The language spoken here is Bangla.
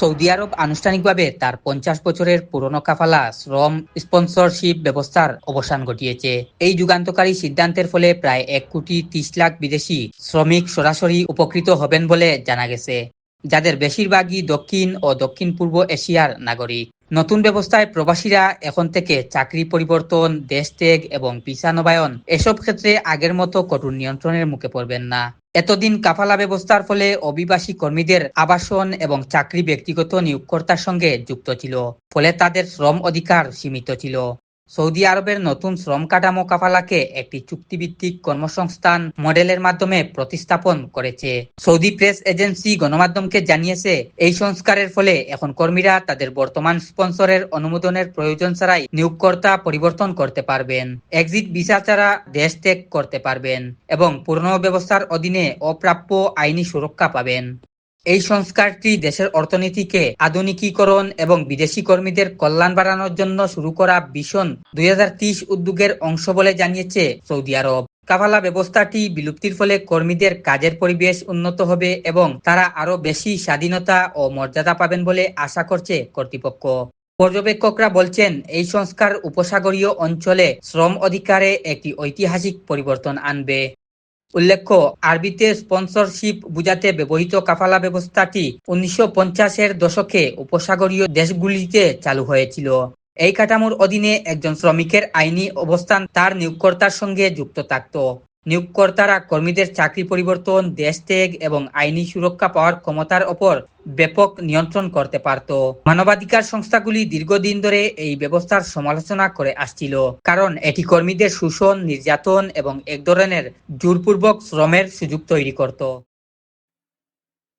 সৌদি আরব আনুষ্ঠানিকভাবে তার পঞ্চাশ বছরের পুরনো কাফালা শ্রম স্পন্সরশিপ ব্যবস্থার অবসান ঘটিয়েছে। এই যুগান্তকারী সিদ্ধান্তের ফলে প্রায় এক কোটি ত্রিশ লাখ বিদেশি শ্রমিক সরাসরি উপকৃত হবেন বলে জানা গেছে। যাদের বেশিরভাগই দক্ষিণ ও দক্ষিণ পূর্ব এশিয়ার নাগরিক। নতুন ব্যবস্থায় প্রবাসীরা এখন থেকে চাকরি পরিবর্তন, দেশ ত্যাগ এবং ভিসা নবায়ন এসব ক্ষেত্রে আগের মতো কঠোর নিয়ন্ত্রণের মুখে পড়বেন না। এতদিন কাফালা ব্যবস্থার ফলে অভিবাসী কর্মীদের আবাসন এবং চাকরি ব্যক্তিগত নিয়োগকর্তার সঙ্গে যুক্ত ছিল, ফলে তাদের শ্রম অধিকার সীমিত ছিল। সৌদি আরবের নতুন শ্রম কাঠামো কাফালাকে একটি চুক্তিভিত্তিক কর্মসংস্থান মডেলের মাধ্যমে প্রতিস্থাপন করেছে। সৌদি প্রেস এজেন্সি গণমাধ্যমকে জানিয়েছে, এই সংস্কারের ফলে এখন কর্মীরা তাদের বর্তমান স্পন্সরের অনুমোদনের প্রয়োজন ছাড়াই নিয়োগকর্তা পরিবর্তন করতে পারবেন, এক্সিট ভিসা ছাড়া দেশ ত্যাগ করতে পারবেন এবং পুরনো ব্যবস্থার অধীনে অপ্রাপ্য আইনি সুরক্ষা পাবেন। এই সংস্কারটি দেশের অর্থনীতিকে আধুনিকীকরণ এবং বিদেশি কর্মীদের কল্যাণ বাড়ানোর জন্য শুরু করা ভীষণ দুই হাজার ত্রিশ উদ্যোগের অংশ বলে জানিয়েছে সৌদি আরব। কাফালা ব্যবস্থাটি বিলুপ্তির ফলে কর্মীদের কাজের পরিবেশ উন্নত হবে এবং তারা আরও বেশি স্বাধীনতা ও মর্যাদা পাবেন বলে আশা করছে কর্তৃপক্ষ। পর্যবেক্ষকরা বলছেন, এই সংস্কার উপসাগরীয় অঞ্চলে শ্রম অধিকারে একটি ঐতিহাসিক পরিবর্তন আনবে। উল্লেখ্য, আরবিতে স্পন্সরশিপ বুঝাতে ব্যবহৃত কাফালা ব্যবস্থাটি উনিশশো এর দশকে উপসাগরীয় দেশগুলিতে চালু হয়েছিল। এই কাঠামোর অধীনে একজন শ্রমিকের আইনি অবস্থান তার নিয়োগকর্তার সঙ্গে যুক্ত থাকত। নিয়োগকর্তারা কর্মীদের চাকরি পরিবর্তন, দেশ ত্যাগ এবং আইনি সুরক্ষা পাওয়ার ক্ষমতার ওপর ব্যাপক নিয়ন্ত্রণ করতে পারত। মানবাধিকার সংস্থাগুলি দীর্ঘদিন ধরে এই ব্যবস্থার সমালোচনা করে আসছিল, কারণ এটি কর্মীদের শোষণ, নির্যাতন এবং এক ধরনের জোরপূর্বক শ্রমের সুযোগ তৈরি করত।